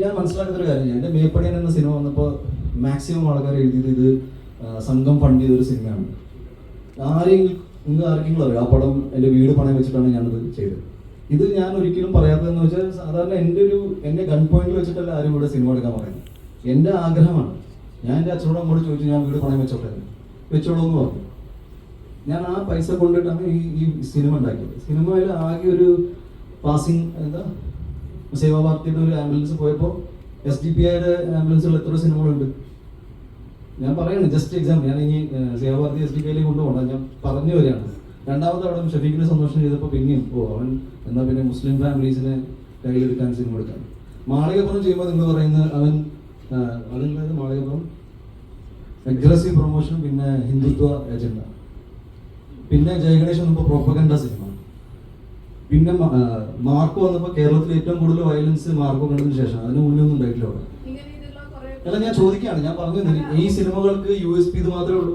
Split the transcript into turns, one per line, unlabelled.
ഞാൻ മനസ്സിലാക്കുന്നൊരു കാര്യം. എന്റെ മേപ്പടിയൻ എന്ന സിനിമ വന്നപ്പോൾ മാക്സിമം ആൾക്കാർ എഴുതിയത് ഇത് സംഘം ഫണ്ട് ചെയ്തൊരു സിനിമയാണ്. ആരെങ്കിലും ഇന്ന് ആർക്കെങ്കിലും അറിയാം? ആ പടം എന്റെ വീട് പണയം വെച്ചിട്ടാണ് ഞാനത് ചെയ്തത്. ഇത് ഞാൻ ഒരിക്കലും പറയാത്തതെന്ന് വെച്ചാൽ സാധാരണ എന്റെ ഒരു എന്റെ ഗൺ പോയിന്റിൽ വെച്ചിട്ടല്ല ആരും ഇവിടെ സിനിമ എടുക്കാൻ പറയുന്നത്. എന്റെ ആഗ്രഹമാണ്. ഞാൻ എന്റെ അച്ഛനോട് അങ്ങോട്ട് ചോദിച്ചു ഞാൻ വീട് പണയം വെച്ചോട്ടെ? വെച്ചോളൂ എന്ന് പറഞ്ഞു. ഞാൻ ആ പൈസ കൊണ്ടിട്ടാണ് ഈ ഈ സിനിമ ഉണ്ടാക്കിയത്. സിനിമയിൽ ആകെ ഒരു പാസിങ് എന്താ സേവാ ഒരു ആംബുലൻസ് പോയപ്പോൾ എസ് ഡി പി ഐയുടെ ആംബുലൻസുകൾ എത്ര സിനിമകളുണ്ട്. ഞാൻ പറയുന്നു ജസ്റ്റ് എക്സാമ്പിൾ ഞാൻ ഇനി Seva Bharathi S D P ഐയിലേക്ക് കൊണ്ടുപോകണം ഞാൻ പറഞ്ഞു വരികയാണ്. രണ്ടാമത്തെ അവിടെ ഷഫീഖിനെ സന്തോഷം ചെയ്തപ്പോൾ പിന്നെയും ഓ അവൻ എന്നാൽ പിന്നെ മുസ്ലിം ഫാമിലീസിനെ കയ്യിലെടുക്കാൻ സിനിമ എടുക്കാൻ. മാളികപ്പുറം ചെയ്യുമ്പോൾ നിങ്ങൾ പറയുന്നത് അവൻ അതുണ്ടായത് മാളികപ്പുറം. അഗ്രസീവ് പ്രൊമോഷൻ പിന്നെ ഹിന്ദുത്വ ഏജൻഡ പിന്നെ ജയഗണേഷ് വന്നപ്പോൾ പ്രോപ്പഗണ്ട സിനിമ. പിന്നെ മാർക്ക് വന്നപ്പോ മാർക്കോ വന്നപ്പോൾ കേരളത്തിൽ ഏറ്റവും കൂടുതൽ വയലൻസ് മാർക്ക് കണ്ടതിന് ശേഷം. അതിന് മുന്നേ ഒന്നും ഉണ്ടായിട്ടില്ല അവിടെ. അല്ല ഞാൻ ചോദിക്കുകയാണ് ഞാൻ പറഞ്ഞു ഈ സിനിമകൾക്ക് യു എസ് പി ഇത് മാത്രമേ ഉള്ളൂ.